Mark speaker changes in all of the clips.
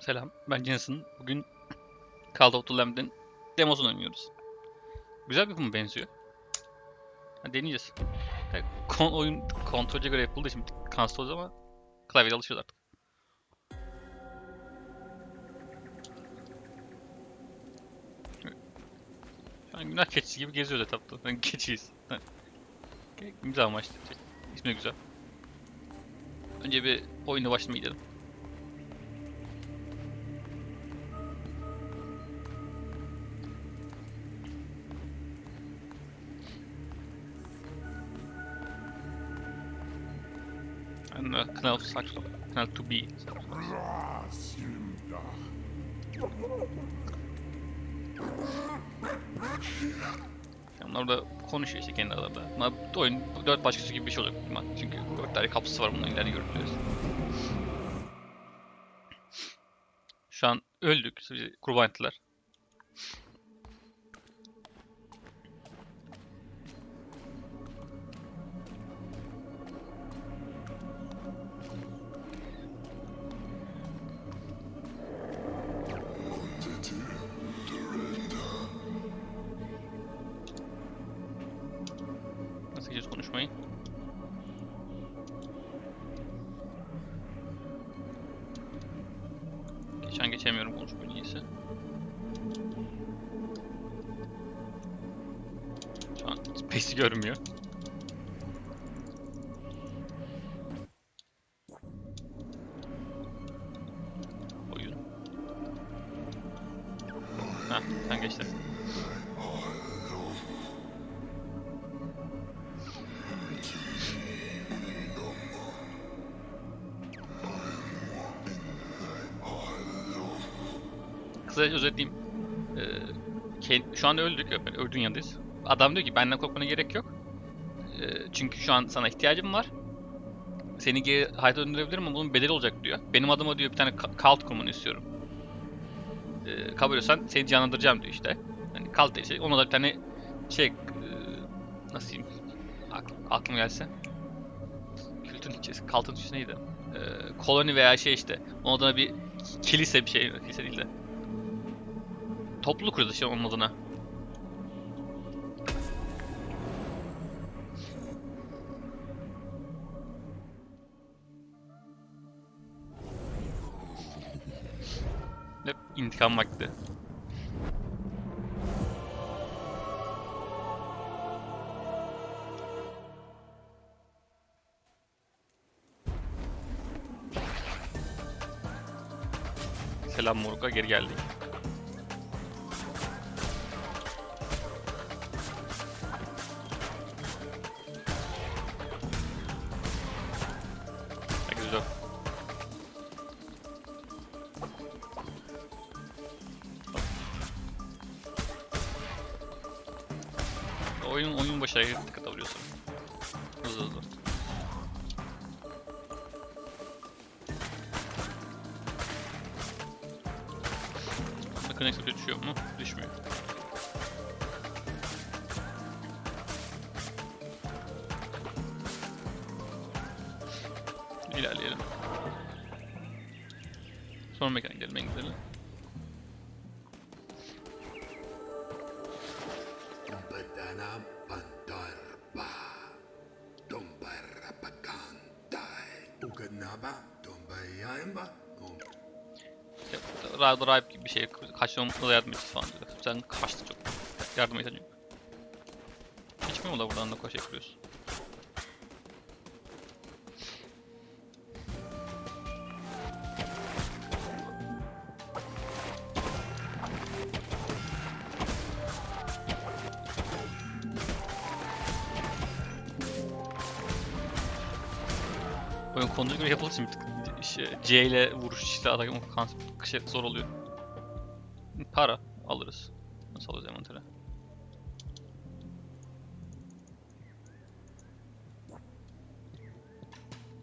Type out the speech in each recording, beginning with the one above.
Speaker 1: Selam, ben Jensen. Bugün Call of the Lamb'den demosunu oynuyoruz. Güzel bir yapıma benziyor. Ha, deneyeceğiz. Ya, kon- oyun kontrolce göre yapıldı şimdi konsol ama klavyede alışıyoruz artık. Şu an günah keçisi gibi geziyoruz etapta. Ben keçiyiz. Güzel amaçlı. İsmi güzel. Önce bir oyuna başlamaya gidelim. Knal straks op. Knal to be. Yani Onlar da konuşuyor işte kendi aralarında. Bunlar bu oyun dört başkası gibi bir şey olacak. bunlar. Çünkü dört tane kapısı var bunların ileride görüyoruz. Şu an öldük. Bizi kurban ettiler. Geçeceğiz konuşmayı? Geçen geçemiyorum konuşmayı niyeyse. Şu an space'i görmüyor. Oyun. Ha, sen geçtin. Kısaca özetleyeyim. Ee, şu an öldük, öldüğün yanındayız. Adam diyor ki benden korkmana gerek yok. Ee, çünkü şu an sana ihtiyacım var. Seni geri hayata döndürebilirim ama bunun bedeli olacak diyor. Benim adıma diyor bir tane ka- kalt kurmanı istiyorum. Ee, kabul ediyorsan seni canlandıracağım diyor işte. Hani kalt işte ona da bir tane şey e, nasıl diyeyim aklım, aklım gelse. Kültün Türkçesi, kaltın Türkçesi neydi? Ee, koloni veya şey işte. Onun adına bir kilise bir şey, kilise değil de. Topluluk kuruyoruz işte onun adına. Hep intikam vakti. Selam Moruk'a geri geldik. Oyun oyun başına dikkat alıyorsun. Hızlı hızlı. Bakın ekstra düşüyor mu? Düşmüyor. İlerleyelim. Son mekana gidelim en güzeli. Şey. Kaçmamızda yardım edeceğiz falan diyor. Sen kaçtı çok. Yardıma ihtiyacın yok. Geçmiyor mu da buradan da koşa yapıyoruz? Oyun göre yapıldığı için bir tık işte C ile vuruş işte adam şey zor oluyor. Para alırız. Nasıl alırız envantere?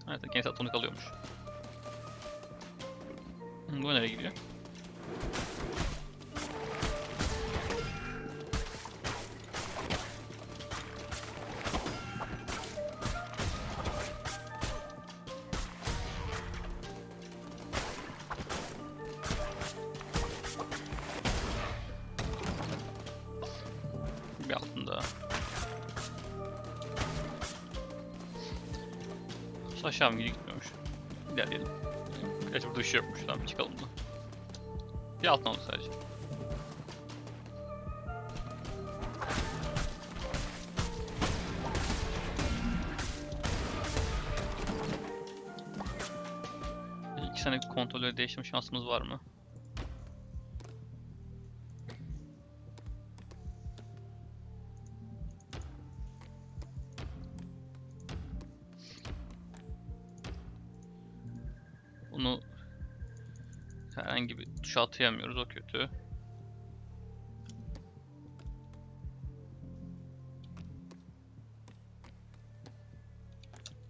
Speaker 1: Evet, gençler tonik alıyormuş. Bu nereye gidiyor? Burası aşağı mı gitmiyormuş. İlerleyelim. Gerçi burada ışığı yokmuş. Tamam çıkalım da. Bir alttan oldu sadece. Bir İki sene kontrolleri değiştirme şansımız var mı? Tuşa atayamıyoruz o kötü.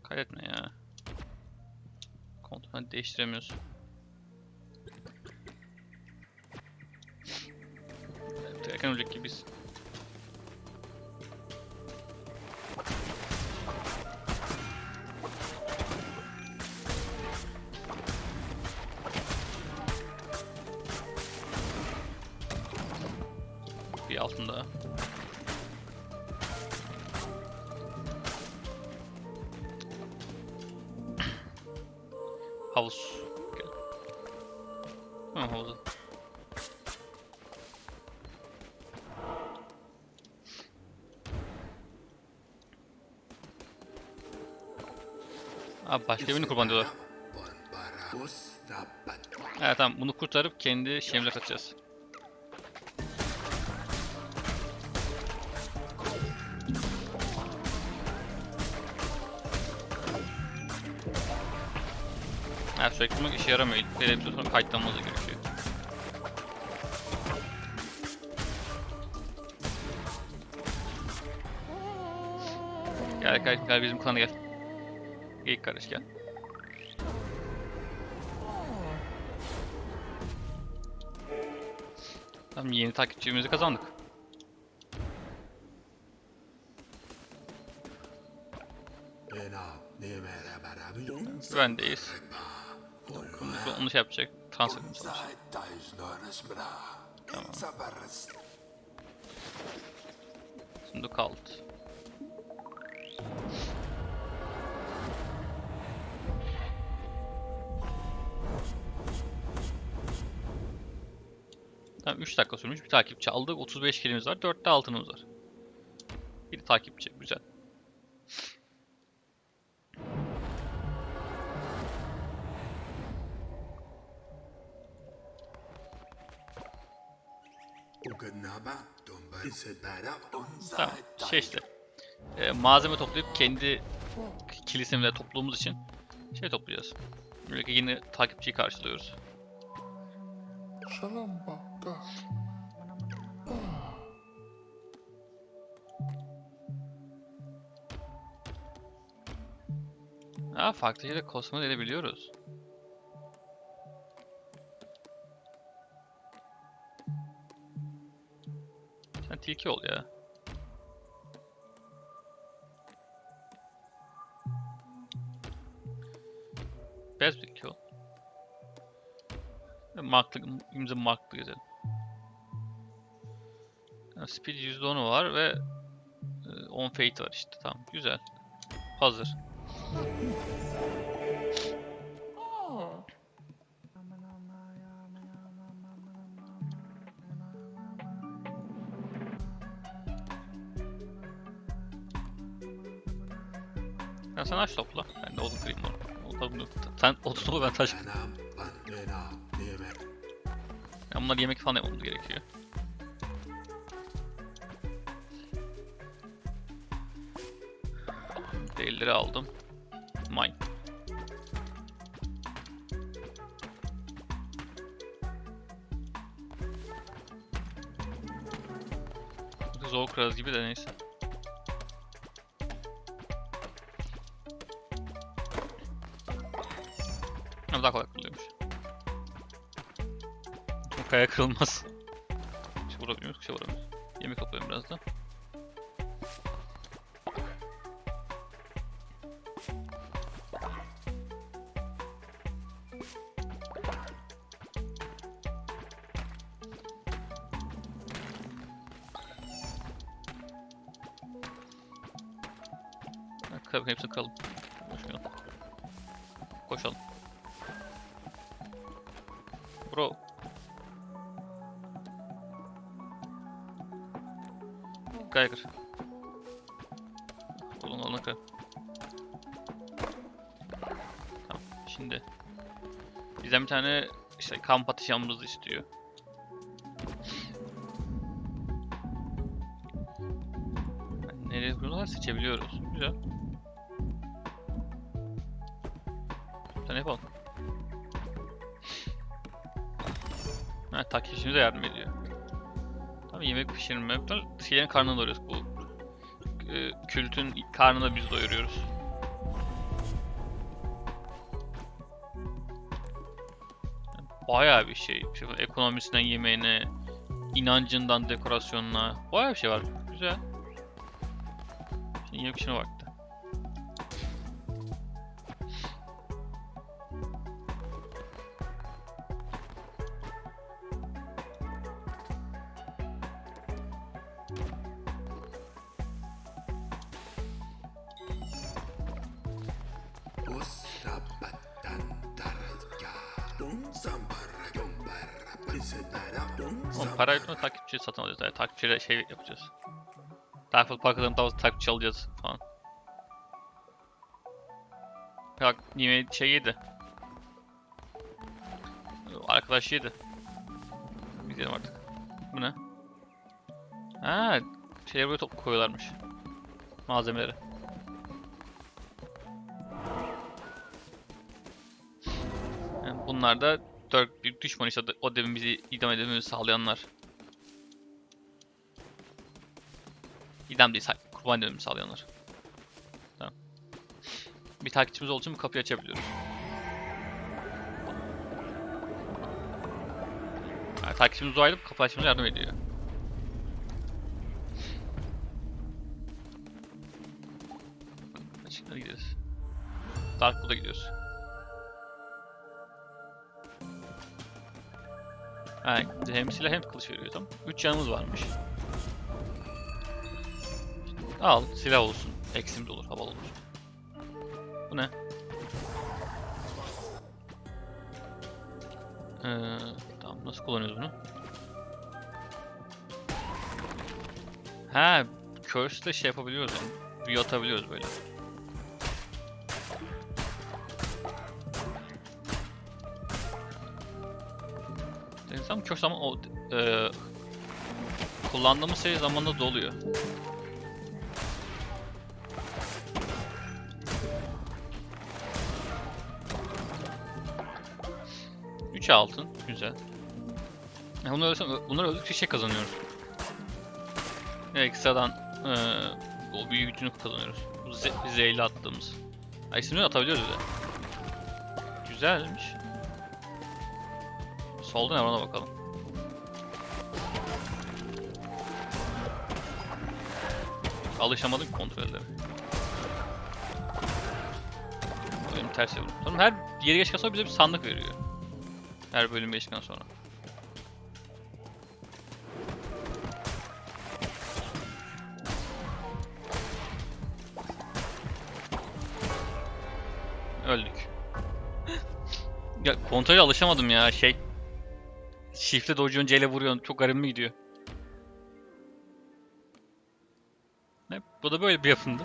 Speaker 1: Kaydetme ya. Kontrolü değiştiremiyoruz. Evet, Erken ölecek gibiyiz. Bir altında. Havuz. Gel. Ha havuza. Abi başka birini kurban diyorlar. Evet tamam bunu kurtarıp kendi şeyimize katacağız. Evet sürekli bulmak işe yaramıyor. Bir süre sonra kayıtlanmamız gerekiyor. Gel gel gel bizim klana gel. Geyik kardeş gel. Tamam yeni takipçimizi kazandık. Güvendeyiz. Onu, şey yapacak. Transfer
Speaker 2: bra. Sabaras.
Speaker 1: Şimdi kaldı. Tamam 3 dakika sürmüş. Bir takipçi aldık. 35 kilimiz var. 4 de altınımız var. Bir takipçi. Güzel. Tamam.
Speaker 2: sait
Speaker 1: Şey işte. e, malzeme toplayıp kendi kilisemize topluğumuz için şey toplayacağız. Böyle yeni takipçiyi karşılıyoruz. Ha farklı yere kosmos edebiliyoruz. Sen tilki ol ya. Beyaz tilki ol. Marklı, imza marklı gezelim. Yani speed %10'u var ve e, 10 fate var işte tamam güzel. Hazır. Ya sen aç topla. Ben de odun onu. Sen odun topla ben taş. Ya bunlar yemek falan yapmamız gerekiyor. Değilleri aldım. Mine. Zor kırarız gibi de neyse. Ama daha kolay kırılıyormuş. O kaya kırılmaz. Kuşa vuramıyoruz, kuşa vuramıyoruz. Yemek toplayalım biraz da. Hepsini kıralım. Koşalım. Geiger. Olun olun kır. Tamam şimdi. Bizden bir tane işte kamp atışımızı istiyor. Nereye kuruyorlar seçebiliyoruz. Güzel. Bir yapalım. Ha, takipçimize yardım ediyor. Tamam yemek pişirme. Şeylerin karnını doyuruyoruz. Bu e, kültün karnını biz doyuruyoruz. Bayağı bir şey. şey ekonomisinden yemeğine, inancından dekorasyonuna. Bayağı bir şey var. Güzel. Şimdi yemek pişirme vakti. Oğlum para yutma takipçi satın alacağız. Yani takipçiyle şey yapacağız. Daha fazla parkadan daha fazla takipçi alacağız falan. Bak yemeği şey yedi. Arkadaş yedi. Gidelim artık. Bu ne? Ha, şeyleri buraya top koyuyorlarmış. Malzemeleri. Yani bunlar da dört bir düşman işte o demin bizi idam edilmemizi sağlayanlar. İdam değil, kurban edilmemizi sağlayanlar. Tamam. Bir takipçimiz olduğu için kapıyı açabiliyoruz. Yani takipçimiz uzaylıp kapı açmamıza yardım ediyor. Açıklara gideriz. Darkwood'a gidiyoruz. Ha, hem silah hem kılıç veriyor tamam. 3 canımız varmış. Al silah olsun. Eksimiz olur, havalı olur. Bu ne? Ee, tamam nasıl kullanıyoruz bunu? Ha, curse'le şey yapabiliyoruz yani. Büyü atabiliyoruz böyle. Denizden curse ama o e, kullandığımız şey zamanında doluyor. Üç altın, güzel. Ya Bunları, öldürsem- bunları öldükçe şey kazanıyoruz. Ekstradan e, o büyü gücünü kazanıyoruz. Bu ze attığımız. Ay isimleri atabiliyoruz de. Güzelmiş. Solda ne var ona bakalım. Alışamadık kontrolleri. Bölüm ters yapalım. Sonra her yeri geçtikten sonra bize bir sandık veriyor. Her bölüm geçtikten sonra. Öldük. ya kontrole alışamadım ya şey. Shift'le dojuyorsun, C ile vuruyorsun. Çok garibime gidiyor. Ne? Bu da böyle bir yapımdı.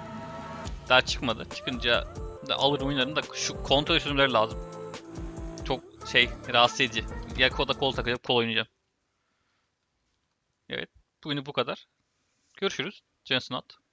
Speaker 1: Daha çıkmadı. Çıkınca da alırım oynarım da şu kontrol çözümleri lazım. Çok şey rahatsız edici. Ya koda kol takacağım, kol oynayacağım. Evet. Bugünü bu kadar. Görüşürüz. Johnson At.